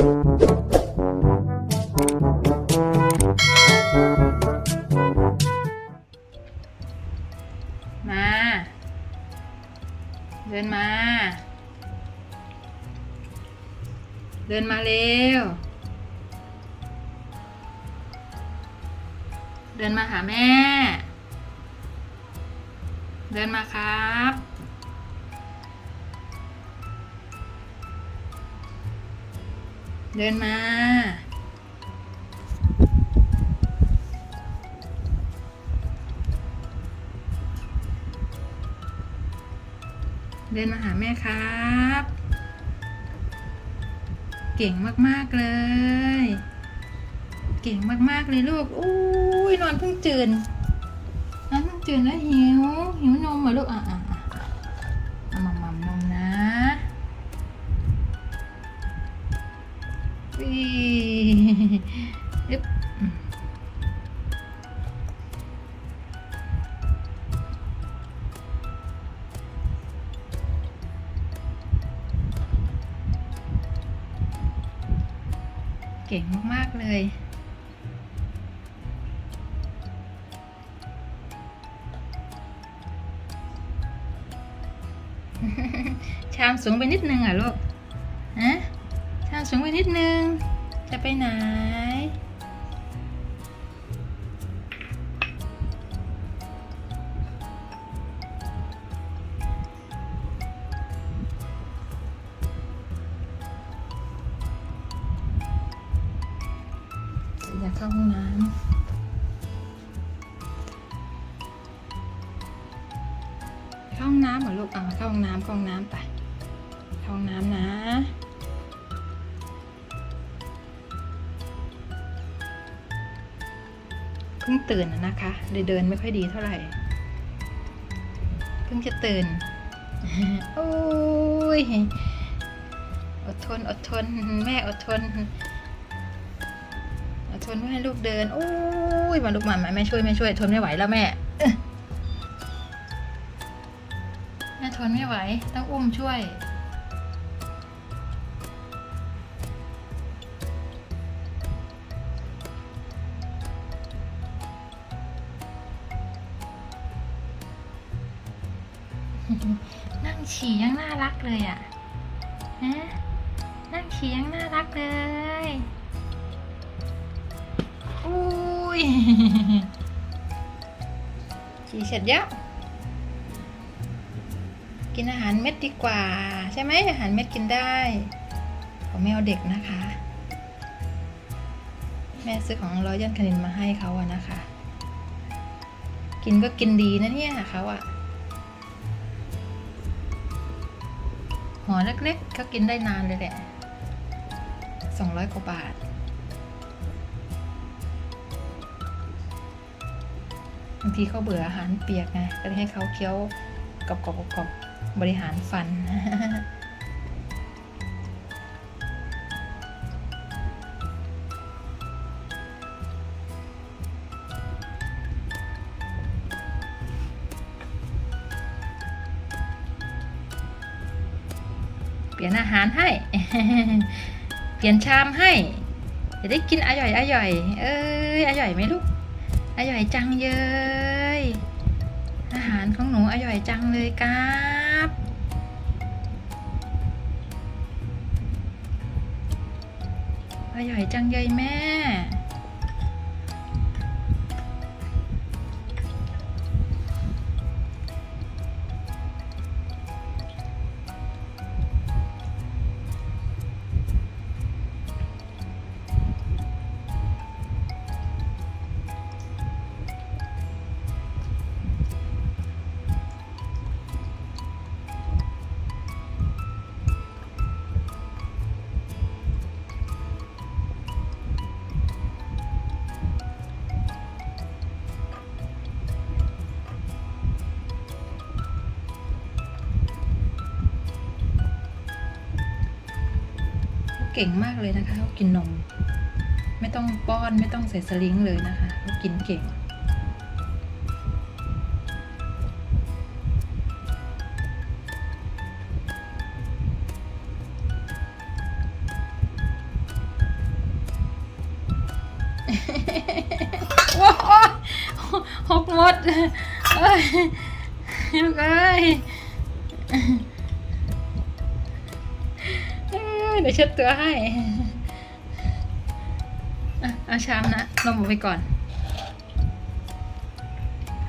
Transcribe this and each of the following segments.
มา เดินมา เดินมาเร็ว เดินมาหาแม่ เดินมาครับ เดินมา เดินมาหาแม่ครับ เก่งมาก ๆ เลย เก่งมาก ๆ เลยลูก อุ้ยนอนเพิ่งตื่นนอนเพิ่งตื่นแล้วหิว หิวนมเหรอลูกอะ อึ๊บเก่งมาก ๆ เลย ชามสูงไปนิดนึงอะลูก สูงไปนิดนึง จะไปไหน อยากเข้าห้องน้ำเข้าห้องน้ำเหรอลูกอ่าเข้าห้องน้ำเข้าห้องน้ำไปเข้าห้องน้ำนะ พิ่งตื่นนะคะเลยเดินไม่ค่อยดีเท่าไหร่ เพิ่งจะตื่น โอ้ย อดทน อดทน แม่อดทน อดทนไม่ให้ลูกเดิน โอ้ย มาลูกมามาแม่ช่วยแม่ช่วย ทนไม่ไหวแล้วแม่ แม่ทนไม่ไหว ต้องอุ้มช่วย นั่งฉี่ยังน่ารักเลยอะฮะนั่งฉี่ยังน่ารักเลย อุ้ย ฉี่เสร็จแล้ว กินอาหารเม็ดดีกว่า ใช่ไหมอาหารเม็ดกินได้ ของแมวเด็กนะคะ แม่ซื้อของรอยันคณินมาให้เขาอะนะคะ กินก็กินดีนะเนี่ยเขาอะ หัวเล็กๆเขากินได้นานเลยแหละสองร้อยกว่าบาท บางทีเขาเบื่ออาหารเปียกไงก็เลยให้เขาเคี้ยวกรอบๆบริหารฟัน ยนอาหารให้ เปลี่ยนชามให้จะได้กินอร่อยอร่อยเอ้ยอร่อยไหมลูกอร่อยจังเลยอาหารของหนูอร่อยจังเลยครับอร่อยจังเลยแม่ เก่งมากเลยนะคะเขากินนม ไม่ต้องป้อนไม่ต้องใส่สลิงเลยนะคะเขากินเก่ง ว้หกมดเอ้ยเอ้ย เดี๋ยวเช็ดตัวให้อะเอาชามนะลงหมไปก่อน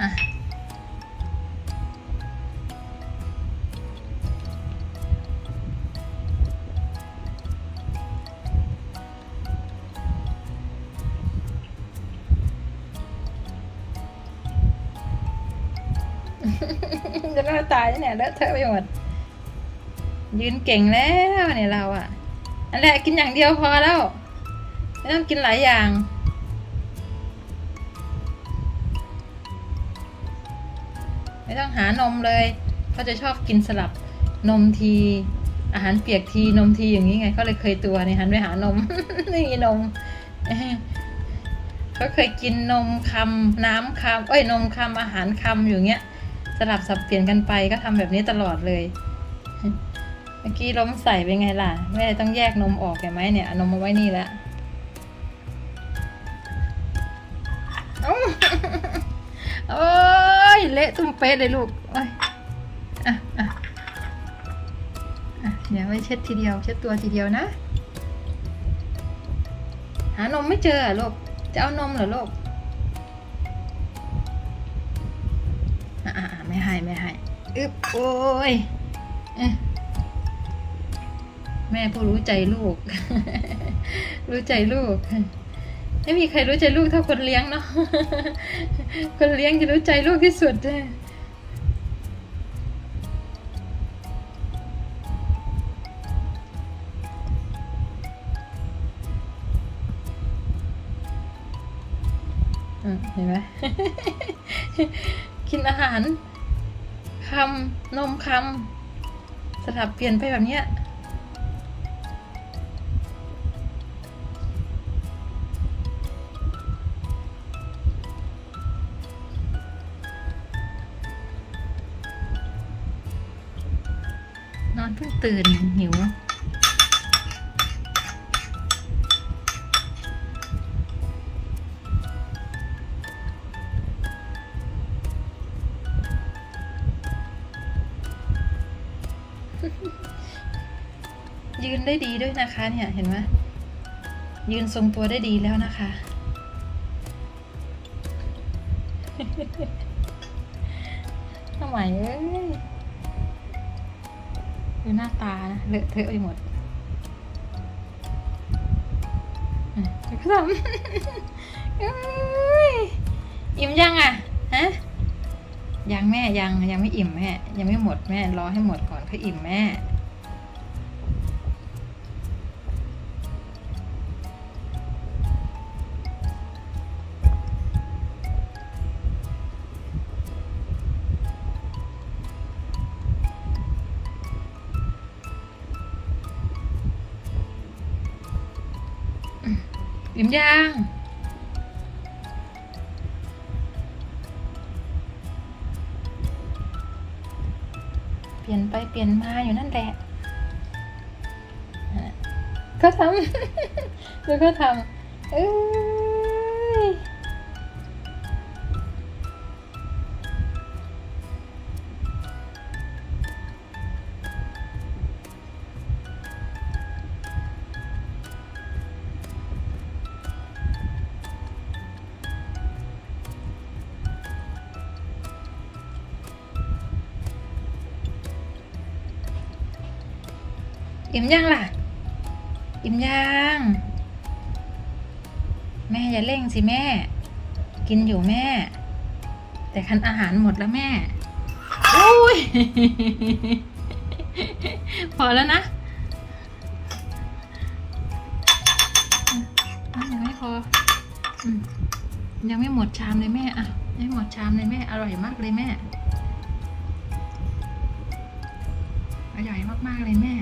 อะจะน่าตายเนี่ยเลอะเทอะไปหมดยืนเก่งแล้วเนี่ยเราอะอั นแรกกินอย่างเดียวพอแล้ว ไม่ต้องกินหลายอย่าง ไม่ต้องหานมเลยเขาจะชอบกินสลับนมที อาหารเปียกทีนมทีอย่างนี้ไงเขาเลยเคยตัวเนี่หันไปหานมไม่มีนมเขาเคยกินนมคำน้ำคำเอ้ยนมคำอาหารคำอยู่เงี้ยสลับสับเปลี่ยนกันไปก็ทำแบบนี้ตลอดเลย เมื่อกี้ล้มใส่เป็นไงล่ะ แม่ต้องแยกนมออกเห็นไหมเนี่ยนมมาไว้นี่แล้วโอ้ยเละตุ้มเป๊ะเลยลูกโอ้ยอะอะอะเดี๋ยวไว้เช็ดทีเดียว เช็ดตัวทีเดียวนะ หานมไม่เจอลูก จะเอานมเหรอลูกอะอะอะไม่ให้ไม่ให้อึบโอ้ยเอ๊ะ แม่ผู้รู้ใจลูก รู้ใจลูก ไม่มีใครรู้ใจลูกเท่าคนเลี้ยงเนาะ คนเลี้ยงจะรู้ใจลูกที่สุดเลยอืมเห็นไหมกินอาหารคำนมคำสลับเปลี่ยนไปแบบเนี้ย ตื่นหิว ยืนได้ดีด้วยนะคะเนี่ย เห็นไหมยืนทรงตัวได้ดีแล้วนะคะ ทำไมเอ้ย ดูหน้าตานะเลอะเทอะไปหมดอะก็ทำเอ้ยอิ่มยังอะฮะยังแม่ยังยังไม่อิ่มแม่ยังไม่หมดแม่รอให้หมดก่อนค่อยอิ่มแม่ อิ่มยังเปลี่ยนไปเปลี่ยนมาอยู่นั่นแหละอะก็ทำแล้วก็ทำเอ้ย อิ่มยังล่ะ อิ่มยังแม่อย่าเร่งสิแม่ กินอยู่แม่ แต่คันอาหารหมดแล้วแม่อุ้ยพอแล้วนะยังไม่พออยังไม่หมดชามเลยแม่อะไม่หมดชามเลยแม่ อร่อยมากเลยแม่ อร่อยมากๆเลยแม่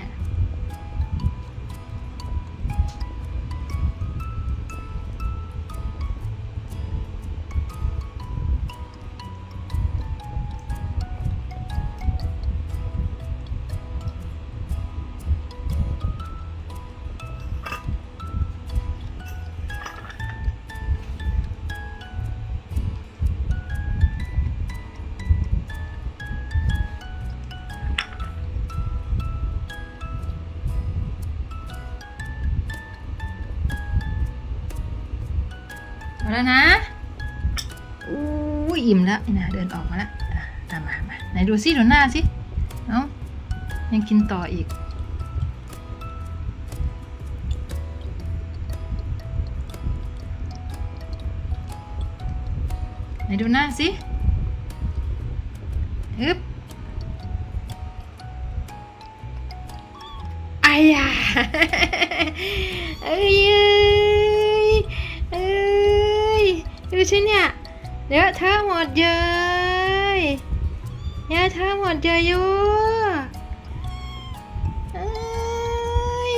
เอาแล้วนะอู้อิ่มแล้วนะเดินออกมาแล้วอะตามมามาไหนดูซิดูหน้าสิเอ้ายังกินต่ออีกไหนดูหน้าสิฮึบอายาเอ้ย ดูฉันเนี่ยเดี๋ยวเธอหมดเลยเดี๋ยวเธอหมดเลยอยู่เอ้ย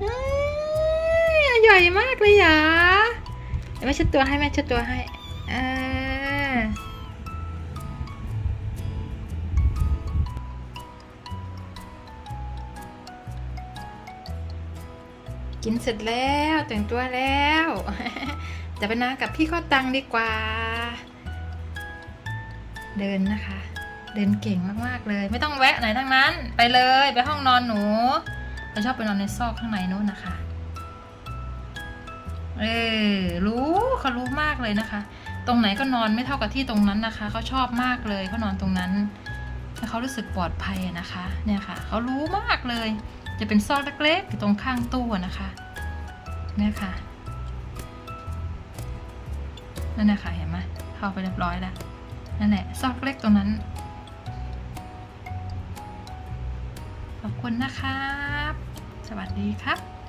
เอ้ยอร่มากเลยเหรอเดี๋ยวแม่เช็ดตัวให้แม่เช็ดตัวให้อ่า กินเสร็จแล้วแต่งตัวแล้ว จะไปนอนกับพี่ข้อตังดีกว่า เดินนะคะ เดินเก่งมากๆเลย ไม่ต้องแวะไหนทั้งนั้น ไปเลยไปห้องนอนหนูเราชอบไปนอนในซอกข้างในนู้นนะคะ เออรู้เขารู้มากเลยนะคะ ตรงไหนก็นอนไม่เท่ากับที่ตรงนั้นนะคะเขาชอบมากเลยเขานอนตรงนั้นแล้วเขารู้สึกปลอดภัยนะคะ เนี่ยค่ะเขารู้มากเลย จะเป็นซอกเล็กๆอยู่ตรงข้างตู้นะคะเนี่ยค่ะนั่นนะคะเห็นไหมเข้าไปเรียบร้อยแล้วนั่นแหละซอกเล็กตรงนั้น ขอบคุณนะครับ สวัสดีครับ